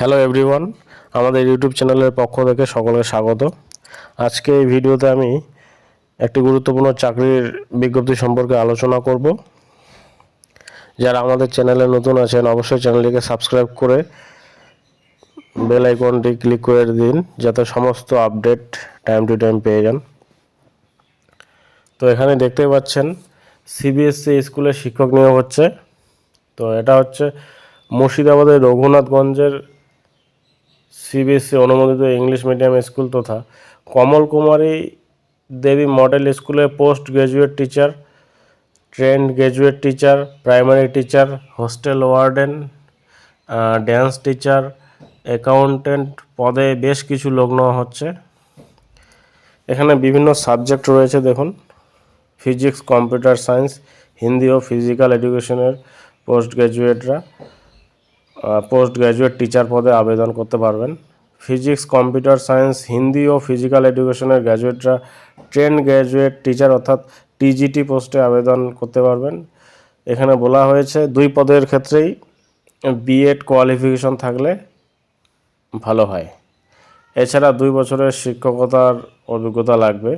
Hello everyone আমাদের YouTube চ্যানেলের পক্ষ থেকে সকলকে স্বাগত। আজকে এই ভিডিওতে আমি একটি গুরুত্বপূর্ণ চাকরির বিজ্ঞপ্তি সম্পর্কে আলোচনা করব। যারা আমাদের চ্যানেলে নতুন আছেন, অবশ্যই চ্যানেলটিকে সাবস্ক্রাইব করে বেল আইকনটি ক্লিক করে দিন, যাতে সমস্ত আপডেট টাইম টু টাইম পেয়ে যান। তো এখানে দেখতে পাচ্ছেন সিবিএসসি স্কুলে শিক্ষক নিয়োগ হচ্ছে। তো এটা হচ্ছে মুর্শিদাবাদের রঘুনাথগঞ্জের সিবিএসসি অনুমোদিত ইংলিশ মিডিয়াম স্কুল তথা কমল কুমারী দেবী মডেল স্কুলে post graduate teacher trained graduate teacher primary teacher hostel warden dance teacher accountant পদে বেশ কিছু লোক নেওয়া হচ্ছে। এখানে বিভিন্ন সাবজেক্ট রয়েছে, দেখুন। ফিজিক্স কম্পিউটার সায়েন্স হিন্দি ও ফিজিক্যাল এডুকেশনের পোস্ট গ্র্যাজুয়েটরা পোস্ট গ্র্যাজুয়েট টিচার পদে আবেদন করতে পারবেন। ফিজিক্স কম্পিউটার সায়েন্স হিন্দি ও ফিজিক্যাল এডুকেশনের গ্র্যাজুয়েটরা ট্রেন গ্র্যাজুয়েট টিচার অর্থাৎ টিজিটি পোস্টে আবেদন করতে পারবেন। এখানে বলা হয়েছে দুই পদের ক্ষেত্রেই বিএড কোয়ালিফিকেশন থাকলে ভালো হয়। এছাড়া দুই বছরের শিক্ষকতার অভিজ্ঞতা লাগবে।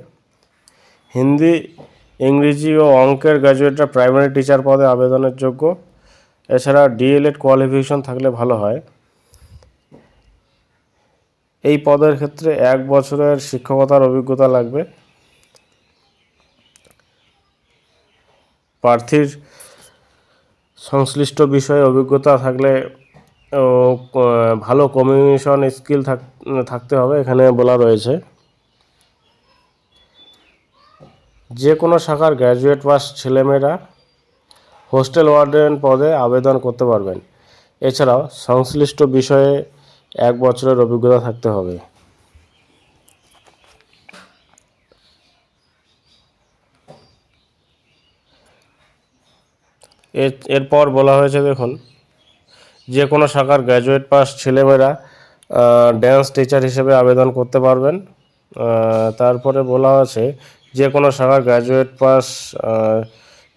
হিন্দি ইংরেজি ও অঙ্কের গ্র্যাজুয়েটরা প্রাইমারি টিচার পদে আবেদনের যোগ্য। এছাড়া ডিএলএড কোয়ালিফিকেশন থাকলে ভালো হয়। এই পদের ক্ষেত্রে এক বছরের শিক্ষকতার অভিজ্ঞতা লাগবে। প্রার্থীর সংশ্লিষ্ট বিষয়ে অভিজ্ঞতা থাকলে ভালো কমিউনিকেশন স্কিল থাকতে হবে, এখানে বলা রয়েছে। যে কোনো শাখার গ্র্যাজুয়েট পাস ছেলেমেয়েরা হোস্টেল ওয়ার্ডেন পদে আবেদন করতে পারবেন। এছাড়াও সংশ্লিষ্ট বিষয়ে এক বছরের অভিজ্ঞতা থাকতে হবে। এরপর বলা হয়েছে, দেখুন, যে কোনো শাখার গ্র্যাজুয়েট পাস ছেলেমেয়েরা ড্যান্স টিচার হিসেবে আবেদন করতে পারবেন। তারপরে বলা আছে, যে কোনো শাখার গ্র্যাজুয়েট পাস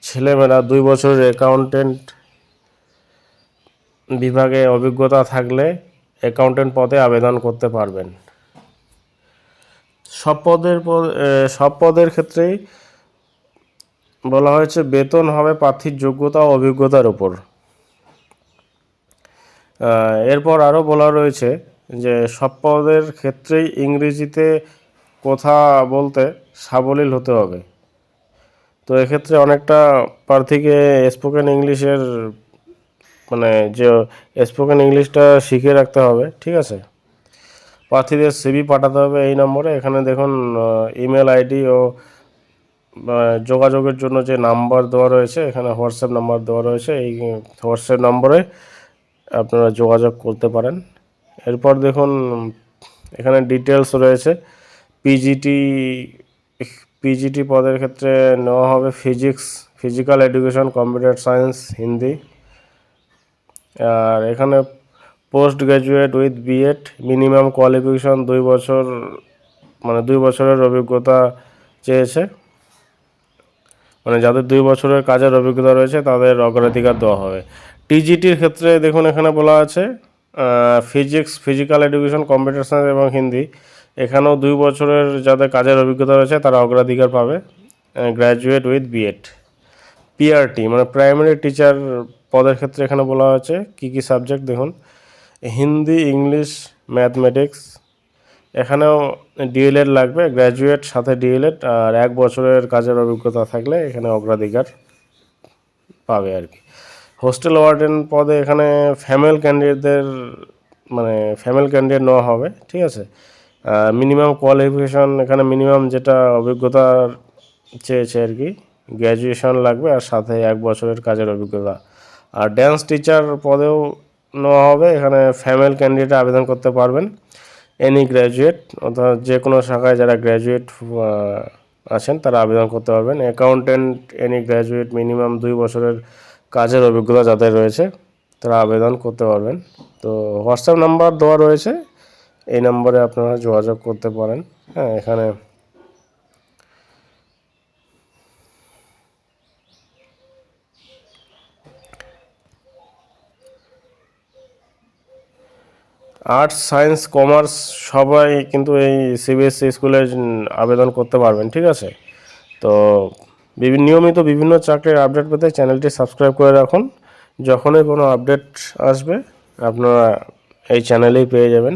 ছেলেমেয়েরা দুই বছরের অ্যাকাউন্টেন্ট বিভাগে অভিজ্ঞতা থাকলে অ্যাকাউন্টেন্ট পদে আবেদন করতে পারবেন। সব পদের সব পদের ক্ষেত্রেই বলা হয়েছে বেতন হবে প্রার্থীর যোগ্যতা ও অভিজ্ঞতার উপর। এরপর আরও বলা রয়েছে যে সব পদের ক্ষেত্রেই ইংরেজিতে কথা বলতে সাবলীল হতে হবে। তো এক্ষেত্রে অনেকটা প্রার্থীকে স্পোকেন ইংলিশের মানে যে স্পোকেন ইংলিশটা শিখে রাখতে হবে, ঠিক আছে? প্রার্থীদের সিবি পাঠাতে হবে এই নম্বরে। এখানে দেখুন ইমেল আইডি ও যোগাযোগের জন্য যে নাম্বার দেওয়া রয়েছে, এখানে হোয়াটসঅ্যাপ নাম্বার দেওয়া রয়েছে। এই হোয়াটসঅ্যাপ নম্বরে আপনারা যোগাযোগ করতে পারেন। এরপর দেখুন, এখানে ডিটেলস রয়েছে। পিজিটি পিজিটি পদের ক্ষেত্রে নেওয়া হবে physics physical education computer science Hindi আর এখানে post graduate with BEd minimum qualification দুই বছর মানে দুই বছরের অভিজ্ঞতা চেয়েছে। মানে যাদের দুই বছরের কাজের অভিজ্ঞতা রয়েছে, তাদের অগ্রাধিকার দেওয়া হবে। টিজিটির ক্ষেত্রে দেখুন এখানে বলা আছে physics physical education computer science এবং হিন্দি এখানেও দুই বছরের যাদের কাজের অভিজ্ঞতা রয়েছে, তারা অগ্রাধিকার পাবে গ্র্যাজুয়েট উইথ বিএড পিআরটি মানে প্রাইমারি টিচার পদের ক্ষেত্রে এখানে বলা হয়েছে। কী কী সাবজেক্ট দেখুন? হিন্দি, ইংলিশ ম্যাথমেটিক্স এখানেও ডিএলএড লাগবে গ্র্যাজুয়েট সাথে ডিএলএড আর এক বছরের কাজের অভিজ্ঞতা থাকলে এখানে অগ্রাধিকার পাবে আর কি। হোস্টেল ওয়ার্ডেন পদে এখানে ফ্যামেল ক্যান্ডিডেটদের মানে ফ্যামেল ক্যান্ডিডেট নেওয়া হবে, ঠিক আছে? মিনিমাম কোয়ালিফিকেশন এখানে মিনিমাম যেটা অভিজ্ঞতা চেয়েছে আর কি গ্র্যাজুয়েশন লাগবে আর সাথে এক বছরের কাজের অভিজ্ঞতা। আর ড্যান্স টিচার পদেও নেওয়া হবে, এখানে ফ্যামেল ক্যান্ডিডেট আবেদন করতে পারবেন এনি গ্র্যাজুয়েট অর্থাৎ যে কোনো শাখায় যারা গ্র্যাজুয়েট আছেন, তারা আবেদন করতে পারবেন। অ্যাকাউন্টেন্ট এনি গ্র্যাজুয়েট মিনিমাম দুই বছরের কাজের অভিজ্ঞতা যাদের রয়েছে, তারা আবেদন করতে পারবেন। তো হোয়াটসঅ্যাপ নাম্বার দেওয়া রয়েছে এই নম্বরে আপনারা যোগাযোগ করতে পারেন। হ্যাঁ এখানে আর্টস সায়েন্স, কমার্স সবাই কিন্তু এই সিবিএসসি স্কুলে আবেদন করতে পারবেন, ঠিক আছে? তো বিভিন্ন নিয়মিত বিভিন্ন চাকরির আপডেট পেতে চ্যানেলটি সাবস্ক্রাইব করে রাখুন। যখনই কোনো আপডেট আসবে, আপনারা এই চ্যানেলেই পেয়ে যাবেন।